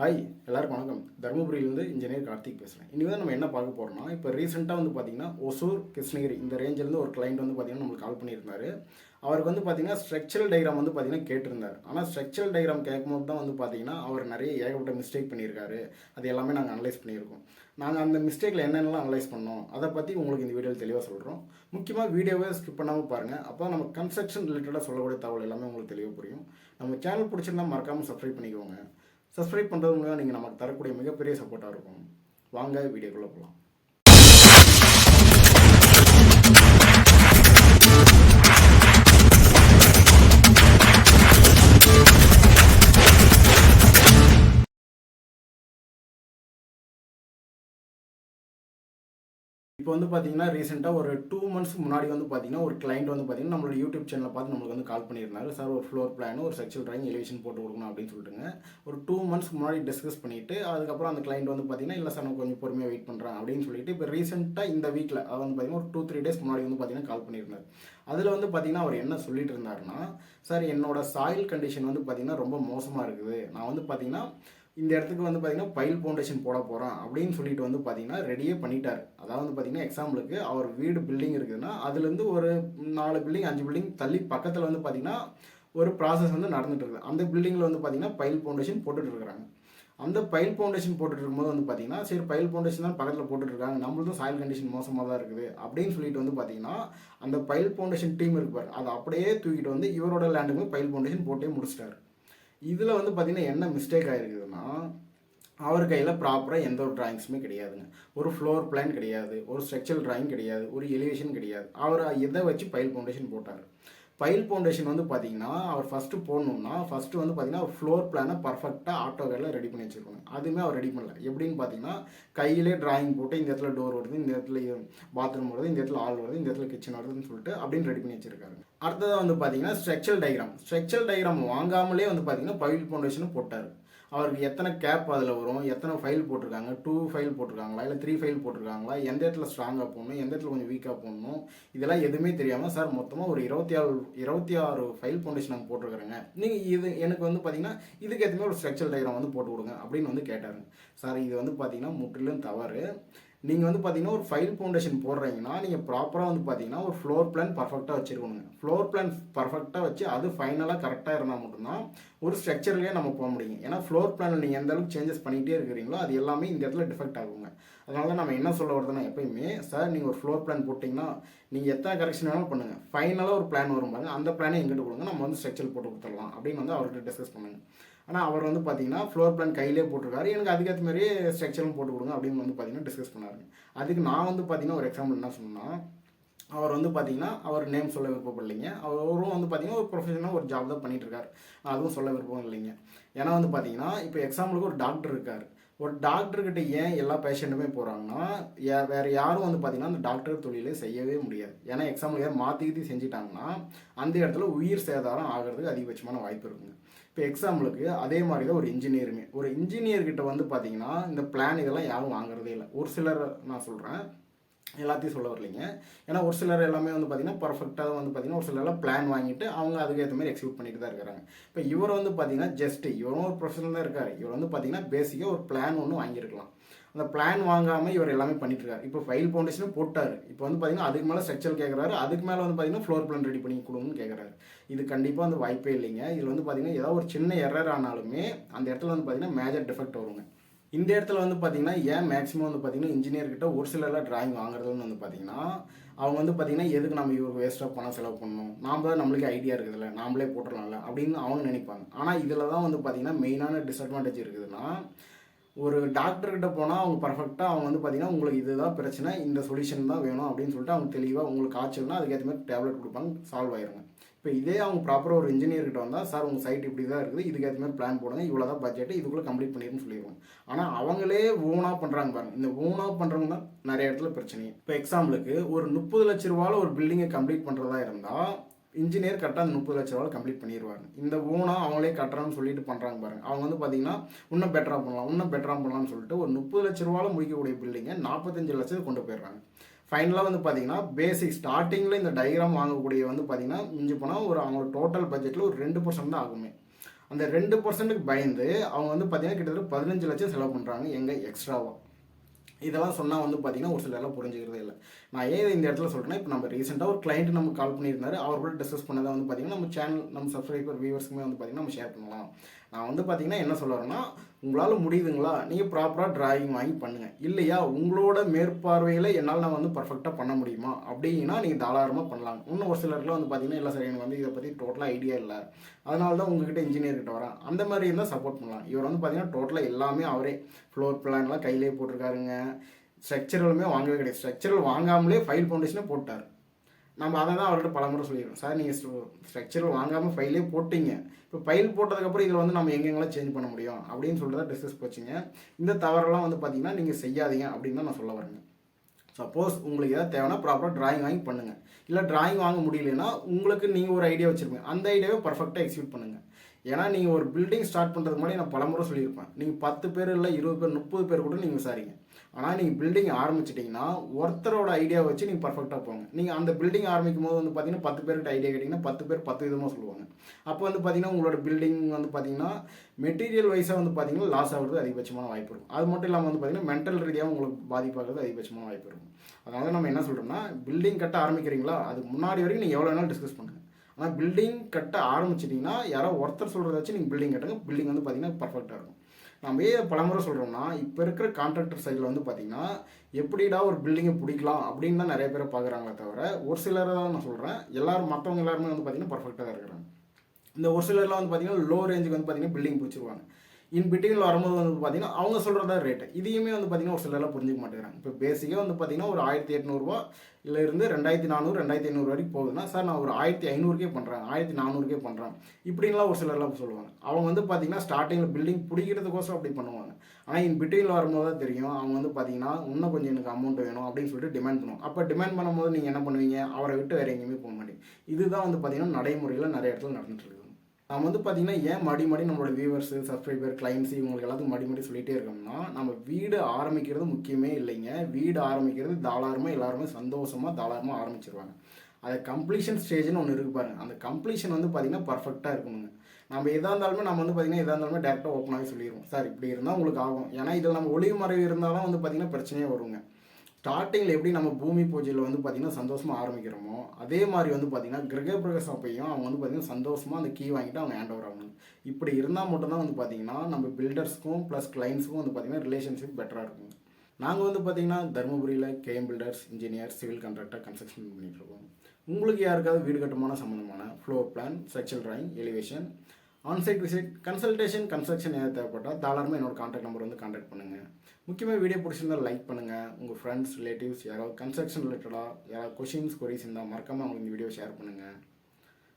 Hi எல்லாருக்கும் வணக்கம். தருமபுரியிலேருந்து engineer Karthik பேசுகிறேன் இனி வந்து நம்ம என்ன பார்க்க போகிறோம்னா இப்போ ரீசெண்டாக வந்து பார்த்தீங்கன்னா ஒசூர் கிருஷ்ணகிரி இந்த ரேஞ்சிலேருந்து ஒரு கிளைண்ட் வந்து பார்த்திங்கன்னா நம்மளுக்கு கால் பண்ணியிருந்தாரு. அவருக்கு வந்து பார்த்தீங்கன்னா ஸ்ட்ரக்சரல் டைக்ராம் வந்து பார்த்தீங்கன்னா கேட்டிருந்தார். ஆனால் ஸ்ட்ரக்சரல் டைக்ராம் கேட்கும்போது தான் வந்து பார்த்திங்கன்னா அவர் நிறைய ஏகப்பட்ட மிஸ்டேக் பண்ணியிருக்காரு. அது எல்லாமே நாங்கள் அனலைஸ் பண்ணியிருக்கோம். நாங்கள் அந்த மிஸ்டேக்கில் என்னென்னலாம் அனலைஸ் பண்ணோம் அதை பற்றி உங்களுக்கு இந்த வீடியோவில் தெளிவாக சொல்கிறோம் முக்கியமாக வீடியோவை ஸ்கிப் பண்ணாமல் பாருங்கள் அப்போ நம்ம கன்ஸ்ட்ரக்ஷன் ரிலேட்டடாக சொல்லக்கூடிய தகவல் எல்லாமே உங்களுக்கு தெளிவாக புரியும். நம்ம சேனல் பிடிச்சிருந்தா மறக்காமல் சப்ஸ்கிரைப் பண்ணிக்கோங்க. சப்ஸ்கிரைப் பண்ணுறது மூலம் நீங்கள் நமக்கு தரக்கூடிய மிகப்பெரிய சப்போர்ட்டாக இருக்கும். வாங்க வீடியோக்குள்ளே போகலாம் இப்போ வந்து பார்த்தீங்கன்னா ரீசெண்டாக ஒரு டூ மந்த்ஸ் முன்னாடி வந்து பார்த்தீங்கன்னா ஒரு கிளைண்ட் வந்து பார்த்தீங்கன்னா நம்மளோட யூடியூப் சேனலை பார்த்து நம்மளுக்கு வந்து கால் பண்ணியிருந்தாரு. சார் ஒரு ஃப்ளோர் பிளான் ஒரு செக்ஷுவல் ட்ராயிங் எலிவேஷன் போட்டு கொடுக்கணும் அப்படின்னு சொல்லிட்டுங்க. ஒரு டூ மந்த்ஸ் முன்னாடி டிஸ்கஸ் பண்ணிவிட்டு அதுக்கப்புறம் அந்த கிளைண்ட் வந்து பார்த்தீங்கன்னா இல்லை சார் நான் கொஞ்சம் பொறுமையாக வெயிட் பண்ணுறேன் அப்படின்னு சொல்லிட்டு இப்போ ரீசெண்டாக இந்த வீக்கில் அதாவது வந்து பார்த்தீங்கன்னா ஒரு டூ த்ரீ டேஸ் முன்னாடி வந்து பார்த்தீங்கன்னா கால் பண்ணியிருந்தார். அதில் வந்து பார்த்தீங்கன்னா அவர் என்ன சொல்லிட்டு இருந்தாருன்னா சார் என்னோட சாயில் கண்டிஷன் வந்து பார்த்தீங்கன்னா ரொம்ப மோசமாக இருக்குது. நான் வந்து பார்த்தீங்கன்னா இந்த இடத்துக்கு வந்து பார்த்தீங்கன்னா பைல் ஃபவுண்டேஷன் போட போகிறோம் அப்படின்னு சொல்லிட்டு வந்து பார்த்தீங்கன்னா ரெடியே பண்ணிட்டார். அதாவது வந்து பார்த்தீங்கன்னா எக்ஸாம்பிளுக்கு அவர் வீடு பில்டிங் இருக்குதுன்னா அதுலேருந்து ஒரு நாலு பில்டிங் அஞ்சு பில்டிங் தள்ளி பக்கத்தில் வந்து பார்த்தீங்கன்னா ஒரு ப்ராசஸ் வந்து நடந்துகிட்டு இருக்குது. அந்த பில்டிங்கில் வந்து பார்த்தீங்கன்னா பைல் ஃபவுண்டேஷன் போட்டுட்ருக்குறாங்க அந்த பைல் ஃபவுண்டேஷன் போட்டுட்டு இருக்கும்போது வந்து பார்த்தீங்கன்னா சரி பைல் ஃபவுண்டேஷன் தான் பக்கத்தில் போட்டுட்ருக்காங்க நம்மளுக்கும் சாயில் கண்டிஷன் மோசமாக தான் இருக்குது அப்படின்னு சொல்லிட்டு வந்து பார்த்தீங்கன்னா அந்த பைல் ஃபவுண்டேஷன் டீம் இருப்பார் அதை அப்படியே தூக்கிட்டு வந்து இவரோட லேண்டுக்கு பைல் ஃபவுண்டேஷன் போட்டே முடிச்சிட்டாரு. இதில் வந்து பார்த்தீங்கன்னா என்ன மிஸ்டேக் ஆகிருக்குதுன்னா அவர் கையில் ப்ராப்பராக எந்த ஒரு டிராயிங்ஸுமே கிடையாதுங்க. ஒரு ஃப்ளோர் பிளான் கிடையாது ஒரு ஸ்ட்ரக்சரல் டிராயிங் கிடையாது ஒரு எலிவேஷன் கிடையாது. அவர் எதை வச்சு பைல் ஃபவுண்டேஷன் போட்டார்? பைல் ஃபவுண்டேஷன் வந்து பார்த்தீங்கன்னா அவர் ஃபஸ்ட்டு போடணும்னா ஃபஸ்ட்டு வந்து பார்த்தீங்கன்னா ஃப்ளோர் பிளானை பர்ஃபெக்டாக ஆட்டோகேரில் ரெடி பண்ணி வச்சுருக்கணும். அதுவுமே அவர் ரெடி பண்ணல. எப்படின்னு பார்த்தீங்கன்னா கையிலே டிராயிங் போட்டு இந்த இடத்துல டோர் வருது இந்த இடத்துல பாத்ரூம் வருது இந்த இடத்துல ஆள் வருது இந்த இடத்துல கிச்சன் வருதுன்னு சொல்லிட்டு அப்படின்னு ரெடி பண்ணி வச்சிருக்காரு. அடுத்ததாக வந்து பார்த்தீங்கன்னா ஸ்ட்ரக்சரல் டயக்ராம் ஸ்ட்ரக்சரல் டயக்ராம் வாங்காமலே வந்து பார்த்தீங்கன்னா பைல் ஃபவுண்டேஷனும் போட்டார். அவருக்கு எத்தனை கேப் அதில் வரும்? எத்தனை ஃபைல் போட்டிருக்காங்க? டூ ஃபைல் போட்டிருக்காங்களா? இல்லை த்ரீ ஃபைல் போட்டிருக்காங்களா? எந்த இடத்துல ஸ்ட்ராங்காக போடணும்? எந்த இடத்துல கொஞ்சம் வீக்காக போடணும்? இதெல்லாம் எதுவுமே தெரியாமல் சார் மொத்தமாக ஒரு இருபத்தி ஆறு இருபத்தி ஆறு ஃபைல் ஃபவுண்டேஷன் நாங்கள் போட்டிருக்கிறேங்க. நீங்கள் இது எனக்கு வந்து பார்த்தீங்கன்னா இதுக்கு ஏற்ற மாதிரி ஒரு ஸ்ட்ரக்சர் டயக்ராம் வந்து போட்டு கொடுங்க அப்படின்னு வந்து கேட்டாருங்க. சார் இது வந்து பார்த்தீங்கன்னா முற்றிலும் தவறு. நீங்கள் வந்து பார்த்தீங்கன்னா ஒரு ஃபைல் ஃபவுண்டேஷன் போடுறீங்கன்னா நீங்கள் ப்ராப்பராக வந்து பார்த்தீங்கன்னா ஒரு ஃப்ளோர் பிளான் பர்ஃபெக்டாக வச்சுருக்கணுங்க. ஃப்ளோர் பிளான் பர்ஃபெக்டாக வச்சு அது ஃபைனலாக கரெக்டாக இருந்தால் மட்டும்தான் ஒரு ஸ்ட்ரக்சர்லேயே நம்ம போக முடியும். ஏன்னா ஃப்ளோர் பிளானில் நீங்கள் எந்த அளவுக்கு சேஞ்சஸ் பண்ணிகிட்டே இருக்கிறீங்களோ அது எல்லாமே இந்த இடத்துல டிஃபெக்ட் ஆகுங்க. அதனால நம்ம என்ன சொல்ல வருதுன்னா எப்பயுமே சார் நீங்கள் ஒரு ஃப்ளோர் பிளான் போட்டிங்கன்னா நீங்கள் எத்தனை கரெக்ஷன் வேணாலும் பண்ணுங்கள் ஃபைனலாக ஒரு பிளான் வரும் பாருங்க. அந்த பிளானே எங்கிட்ட கொடுங்க. நம்ம வந்து ஸ்ட்ரக்சர் போட்டு கொடுத்துடலாம் அப்படின்னு வந்து அவர்கிட்ட டிஸ்கஸ் பண்ணுங்க. ஆனால் அவர் வந்து பார்த்தீங்கன்னா ஃப்ளோர் பிளான் கையிலே போட்டிருக்காரு. எனக்கு அதுக்கேற்ற மாதிரியே ஸ்ட்ரக்சரும் போட்டு கொடுங்க அப்படின்னு வந்து பார்த்தீங்கன்னா டிஸ்கஸ் பண்ணாருங்க. அதுக்கு நான் வந்து பார்த்தீங்கன்னா ஒரு எக்ஸாம்பிள் என்ன சொன்னால் அவர் வந்து பார்த்தீங்கன்னா அவர் நேம் சொல்ல விருப்பம் இல்லைங்க. அவரும் வந்து பார்த்தீங்கன்னா ஒரு ப்ரொஃபஷனாக ஒரு ஜாப் தான் பண்ணிட்டு இருக்காரு. அதுவும் சொல்ல விருப்பம் இல்லைங்க. ஏன்னா வந்து பார்த்தீங்கன்னா இப்போ எக்ஸாம்பிளுக்கு ஒரு டாக்டர் இருக்கார். ஒரு டாக்டர்கிட்ட ஏன் எல்லா பேஷண்ட்டுமே போகிறாங்கன்னா வேறு யாரும் வந்து பார்த்தீங்கன்னா அந்த டாக்டர் தொழிலே செய்யவே முடியாது. ஏன்னா எக்ஸாம்பிள் யார் மாற்றிக்கிட்டு செஞ்சிட்டாங்கன்னா அந்த இடத்துல உயிர் சேதாரம் ஆகிறதுக்கு அதிகபட்சமான வாய்ப்பு இருக்குங்க. இப்போ எக்ஸாம்பிளுக்கு அதே மாதிரி தான் ஒரு இன்ஜினியருமே ஒரு இன்ஜினியர்கிட்ட வந்து பார்த்திங்கன்னா இந்த பிளான் இதெல்லாம் யாரும் வாங்குறதே இல்லை. ஒரு சிலர் நான் சொல்கிறேன் எல்லாத்தையும் சொல்ல வரலைங்க. ஏன்னா ஒரு சிலர் எல்லாமே வந்து பார்த்தீங்கன்னா பர்ஃபெக்டாக வந்து பார்த்தீங்கன்னா ஒரு சிலர்லாம் பிளான் வாங்கிட்டு அவங்க அதுக்கேற்ற மாதிரி எக்ஸிக்யூட் பண்ணிட்டு தான் இருக்கிறாங்க இப்போ இவர் வந்து பார்த்தீங்கன்னா ஜஸ்ட்டு இவரும் ஒரு ப்ரொஃபஷனல் தான் இருக்கார். இவர் வந்து பார்த்தீங்கன்னா பேசிக்காக ஒரு பிளான் ஒன்று வாங்கியிருக்கலாம். அந்த பிளான் வாங்காமல் இவர் எல்லாமே பண்ணிட்டுருக்காரு இப்போ ஃபைல் ஃபவுண்டேஷனும் போட்டார். இப்போ வந்து பார்த்தீங்கன்னா அதுக்கு மேலே ஸ்ட்ரக்சர் கேட்குறாரு அதுக்கு மேலே வந்து பார்த்தீங்கன்னா ஃப்ளோர் பிளான் ரெடி பண்ணி கொடுங்கன்னு கேட்குறாரு இது கண்டிப்பாக வந்து வாய்ப்பே இல்லைங்க. இதில் வந்து பார்த்தீங்கன்னா ஏதாவது ஒரு சின்ன எரர் ஆனாலுமே அந்த இடத்துல வந்து பார்த்தீங்கன்னா மேஜர் டிஃபெக்ட் வருங்க. இந்த இடத்துல வந்து பார்த்தீங்கன்னா ஏன் மேக்ஸிமம் வந்து பார்த்தீங்கன்னா இன்ஜினியர் கிட்ட ஒரு சிலர்லாம் டிராயிங் வாங்குறதுன்னு வந்து பார்த்தீங்கன்னா அவங்க வந்து பார்த்தீங்கன்னா எதுக்கு நம்ம இவருக்கு வேஸ்ட்டாக பணம் செலவு பண்ணணும்? நாம் தான் நம்மளுக்கு ஐடியா இருக்குதுல்ல நாமளே போட்டுடலாம்ல அப்படின்னு அவங்க நினைப்பாங்க. ஆனால் இதில் தான் வந்து பார்த்தீங்கன்னா மெயினான டிஸ்அட்வான்டேஜ் இருக்குதுன்னா ஒரு டாக்டர்கிட்ட போனால் அவங்க பர்ஃபெக்டாக அவங்க வந்து பார்த்தீங்கன்னா உங்களுக்கு இதுதான் பிரச்சனை இந்த சொல்யூஷன் தான் வேணும் அப்படின்னு சொல்லிட்டு அவங்க தெளிவாக உங்களுக்கு காய்ச்சல்னா அதுக்கேற்ற மாதிரி டேப்லெட் கொடுப்பாங்க சால்வ் ஆயிருங்க. இப்போ இதே அவங்க ப்ராப்பராக ஒரு இன்ஜினியர்கிட்ட வந்தால் சார் உங்கள் சைட் இப்படி தான் இருக்குது இதுக்கேற்ற மாதிரி பிளான் போடுங்க இவ்வளோ தான் பட்ஜெட் இதுக்குள்ளே கம்ப்ளீட் பண்ணிடுன்னு சொல்லிடுவாங்க. ஆனால் அவங்களே ஓனாக பண்ணுறாங்க பாருங்க. இந்த ஓனாக பண்ணுறவங்க தான் நிறைய இடத்துல பிரச்சனை இப்போ எக்ஸாம்பிளுக்கு ஒரு முப்பது லட்ச ரூபாவில் ஒரு பில்டிங்கை கம்ப்ளீட் பண்ணுறதா இருந்தால் இன்ஜினியர் கரெக்டாக அந்த முப்பது லட்ச ரூபாவில் கம்ப்ளீட் பண்ணிடுவாங்க இந்த ஓனாக அவங்களே கட்டுறான்னு சொல்லிட்டு பண்ணுறாங்க பாருங்க. அவங்க வந்து பார்த்தீங்கன்னா இன்னும் பெட்டராக பண்ணலாம் இன்னும் பெட்டராக பண்ணலாம்னு சொல்லிட்டு ஒரு முப்பது லட்ச ரூபாவில் முடிக்கக்கூடிய பில்டிங்கை நாற்பத்தஞ்சு லட்சத்துக்கு கொண்டு போயிடுறாங்க. ஃபைனலாக வந்து பார்த்தீங்கன்னா பேசிக் ஸ்டார்டிங்கில் இந்த டயக்ராம் வாங்கக்கூடிய வந்து பார்த்தீங்கன்னா மிஞ்சி போனால் ஒரு அவங்களோட டோட்டல் பட்ஜெட்டில் ஒரு ரெண்டு பர்சன்ட் தான் ஆகுமே. அந்த ரெண்டு பர்சன்ட்டுக்கு பயந்து அவங்க வந்து பார்த்தீங்கன்னா கிட்டத்தட்ட பதினஞ்சு லட்சம் செலவு பண்ணுறாங்க எங்கே எக்ஸ்ட்ராவாக இதெல்லாம் சொன்னால் வந்து பார்த்தீங்கன்னா ஒரு சிலரெல்லாம் புரிஞ்சுக்கிறதே இல்லை. நான் ஏன் இந்த இடத்துல சொல்கிறேன்னா இப்போ நம்ம ரீசெண்டாக ஒரு கிளைண்ட் நம்ம கால் பண்ணியிருந்தாரு. அவர் கூட டிஸ்கஸ் பண்ணதை வந்து பார்த்தீங்கன்னா நம்ம சேனல் நம்ம சப்ஸ்கிரைபர் வியூவர்ஸுக்குமே வந்து பார்த்தீங்கன்னா நம்ம ஷேர் பண்ணலாம். நான் வந்து பார்த்தீங்கன்னா என்ன சொல்லுறேன்னா உங்களால் முடியுதுங்களா? நீங்கள் ப்ராப்பராக டிராயிங் வாங்கி பண்ணுங்கள் இல்லையா? உங்களோட மேற்பார்வையில் என்னால் நான் வந்து பர்ஃபெக்டாக பண்ண முடியுமா? அப்படின்னா நீங்கள் தாராளமாக பண்ணலாம். இன்னும் ஒரு சிலருக்குலாம் வந்து பார்த்தீங்கன்னா இல்லை சார் எனக்கு வந்து இதை பற்றி டோட்டலாக ஐடியா இல்லை. அதனால தான் உங்ககிட்ட இன்ஜினியர்கிட்ட வரேன். அந்த மாதிரி இருந்தால் சப்போர்ட் பண்ணலாம். இவர் வந்து பார்த்தீங்கன்னா டோட்டலாக எல்லாமே அவரே. ஃப்ளோர் பிளான்லாம் கையிலே போட்டிருக்காருங்க. ஸ்ட்ரக்சரலுமே வாங்கவே கிடையாது. ஸ்ட்ரக்சரல் வாங்காமலே ஃபைல் ஃபவுண்டேஷனே போட்டார். நம்ம அதை தான் அவர்கிட்ட பலமுறை சொல்லிடுறோம் சார் நீங்கள் ஸ்ட்ரக்சரல் வாங்காமல் ஃபைலே போட்டிங்க. இப்போ ஃபைல் போட்டதுக்கப்புறம் இதில் வந்து நம்ம எங்கெங்கெல்லாம் சேஞ்ச் பண்ண முடியும்? அப்படின்னு சொல்லிட்டு தான் டிஸ்கஸ் போச்சுங்க. இந்த தவறெல்லாம் வந்து பார்த்தீங்கன்னா நீங்கள் செய்யாதீங்க அப்படின்னு தான் நான் சொல்ல வரேங்க. சப்போஸ் உங்களுக்கு ஏதாவது தேவைன்னா ப்ராப்பராக டிராயிங் வாங்கி பண்ணுங்கள் இல்லை டிராயிங் வாங்க முடியலன்னா உங்களுக்கு நீங்கள் ஒரு ஐடியா வச்சுருப்பீங்க. அந்த ஐடியாவை பர்ஃபெக்டாக எக்ஸிக்யூட் பண்ணுங்கள் ஏன்னா நீங்கள் ஒரு பில்டிங் ஸ்டார்ட் பண்ணுறதுக்கு முன்னாடி நான் பலமுறை சொல்லியிருப்பேன். நீங்கள் பத்து பேர் இல்லை இருபது பேர் முப்பது பேர் கூட நீங்கள் விசாரிங்க. ஆனால் நீங்கள் பில்டிங் ஆரம்பிச்சிட்டிங்கன்னா ஒருத்தரோட ஐடியா வச்சு நீங்கள் பர்ஃபெக்டாக போங்க. நீங்கள் அந்த பில்டிங் ஆரம்பிக்கும் போது வந்து பார்த்தீங்கன்னா பத்து பேர்கிட்ட ஐடியா கேட்டிங்கன்னா பத்து பேர் பத்து விதமாக சொல்லுவாங்க. அப்போ வந்து பார்த்தீங்கன்னா உங்களோட பில்டிங் வந்து பார்த்தீங்கன்னா மெட்டீரியல் வைஸாக வந்து பார்த்தீங்கன்னா லாஸ் ஆகிறது அதிகபட்சமான வாய்ப்பு இருக்கும். அது மட்டும் இல்லாமல் வந்து பார்த்தீங்கன்னா மென்டல் ரீதியாக உங்களுக்கு பாதிப்பாகிறது அதிகபட்சமான வாய்ப்பு இருக்கும். அதனால நம்ம என்ன சொல்கிறோம்னா பில்டிங் கட்ட ஆரம்பிக்கிறீங்களா? அதுக்கு முன்னாடி வரைக்கும் நீங்கள் எவ்வளோ வேணாலும் டிஸ்கஸ் பண்ணுங்கள் ஆனால் பில்டிங் கட்ட ஆரம்பிச்சிட்டிங்கன்னா யாரோ ஒருத்தர் சொல்கிறத வச்சு நீங்கள் பில்டிங் கட்டுங்க. பில்டிங் வந்து பார்த்தீங்கன்னா பர்ஃபெக்டாக இருக்கும். நம்ம ஏன் பலமுறை சொல்கிறோம்னா இப்போ இருக்கிற கான்ட்ராக்டர் சைடில் வந்து பார்த்திங்கன்னா எப்படிடா ஒரு பில்டிங்கை பிடிக்கலாம் அப்படின்னு தான் நிறைய பேர் பார்க்குறாங்களே தவிர ஒரு சிலரை தான் நான் சொல்கிறேன் எல்லாரும் மற்றவங்க எல்லாருமே வந்து பார்த்தீங்கன்னா பர்ஃபெக்டாக தான் இருக்கிறாங்க. இந்த ஒரு சிலர்லாம் வந்து பார்த்தீங்கன்னா லோ ரேஞ்சுக்கு வந்து பார்த்தீங்கன்னா பில்டிங் பிடிச்சிருவாங்க. இன் பிட்வீனில் வரும்போது வந்து பார்த்தீங்கன்னா அவங்க சொல்கிறதா ரேட்டு இதையுமே வந்து பார்த்தீங்கன்னா ஒரு சிலரெல்லாம் புரிஞ்சிக்க மாட்டேங்கிறாங்க. இப்போ பேசிக்காக வந்து பார்த்தீங்கன்னா ஒரு ஆயிரத்தி எட்நூறுபா இல்லை இருந்து ரெண்டாயிரத்தி நானூறு ரெண்டாயிரத்தி ஐநூறு வரைக்கும் போகுதுன்னா சார் நான் ஒரு ஆயிரத்தி ஐநூறுக்கே பண்ணுறேன் ஆயிரத்தி நானூறுக்கே பண்ணுறேன் இப்படின்லாம் ஒரு சிலர்லாம் சொல்லுவாங்க. அவங்க வந்து பார்த்தீங்கன்னா ஸ்டார்டிங்கில் பில்டிங் பிடிக்கிறதுக்கோசரம் அப்படி பண்ணுவாங்க. ஆனால் இன் பிட்வீனில் வரும்போது தான் தெரியும் அவங்க வந்து பார்த்தீங்கன்னா இன்னும் கொஞ்சம் எனக்கு அமௌண்ட் வேணும் அப்படின்னு சொல்லிட்டு டிமாண்ட் பண்ணுவோம் அப்போ டிமாண்ட் பண்ணும்போது நீங்கள் என்ன பண்ணுவீங்க? அவரை விட்டு வேறு எங்கேயுமே போக மாட்டீங்க. இதுதான் வந்து பார்த்தீங்கன்னா நடைமுறையில் நிறைய இடத்துல நடந்துட்டுருக்குது நம்ம வந்து பார்த்தீங்கன்னா ஏன் மடி மடி நம்மளோட வியூவர்ஸு சப்ஸ்கிரைபர் கிளைண்ட்ஸ் இவங்களுக்கு எல்லாத்துக்கும் மடி மடி சொல்லிட்டே இருக்கோம்னா நம்ம வீடு ஆரம்பிக்கிறது முக்கியமே இல்லைங்க. வீடு ஆரம்பிக்கிறது தாராளமாக எல்லாருமே சந்தோஷமாக தாராளமாக ஆரம்பிச்சிருவாங்க. அது கம்ப்ளீஷன் ஸ்டேஜ்னு ஒன்று இருக்கு பாருங்க. அந்த கம்ப்ளீஷன் வந்து பார்த்தீங்கன்னா பர்ஃபெக்டாக இருக்கணுங்க. நம்ம எதாக இருந்தாலுமே நம்ம வந்து பார்த்தீங்கன்னா எதாக இருந்தாலுமே டேரெக்டாக ஓப்பனாகவே சொல்லிடுவோம் சார் இப்படி இருந்தால் உங்களுக்கு ஆகும். ஏன்னா இதில் நம்ம ஒளிவு மறைவு இருந்தாலும் வந்து பார்த்திங்கன்னா பிரச்சனையே வருங்க. ஸ்டார்டிங்கில் எப்படி நம்ம பூமி பூஜையில் வந்து பார்த்திங்கன்னா சந்தோஷமாக ஆரம்பிக்கிறோமோ அதே மாதிரி வந்து பார்த்திங்கன்னா கிரக அப்பையும் அவங்க வந்து பார்த்திங்கன்னா சந்தோஷமாக அந்த கீ வாங்கிட்டு அவங்க ஹேண்ட் ஓவர் ஆகணும். இப்படி இருந்தால் மட்டும்தான் வந்து பார்த்திங்கன்னா நம்ம பில்டர்ஸ்க்கும் ப்ளஸ் கிளைண்ட்ஸுக்கும் வந்து பார்த்திங்கன்னா ரிலேஷன்ஷிப் பெட்டராக இருக்கும். நாங்கள் வந்து பார்த்திங்கன்னா தருமபுரியில் KM builders engineer civil contractor construction பண்ணிகிட்ருக்கோம் உங்களுக்கு யாருக்காவது வீடு கட்டுமான சம்மந்தமான floor plan structure drawing elevation onsite visit consultation construction ஏதாவது தேவைப்பட்டால் தாராளமாக என்னோட காண்டாக்ட் நம்பர் வந்து காண்டாக்ட் பண்ணுங்கள் முக்கியமாக வீடியோ பிடிச்சிருந்தால் லைக் பண்ணுங்கள் உங்கள் ஃப்ரெண்ட்ஸ் ரிலேட்டிவ்ஸ் யாராவது கன்ஸ்ட்ரக்ஷன் ரிலேட்டடாக யாராவது கொஷின்ஸ் கொரிஸ் இருந்தால் மறக்காமல் அவங்களுக்கு இந்த வீடியோ ஷேர் பண்ணுங்கள்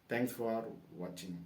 தேங்க்ஸ் ஃபார் வாட்சிங்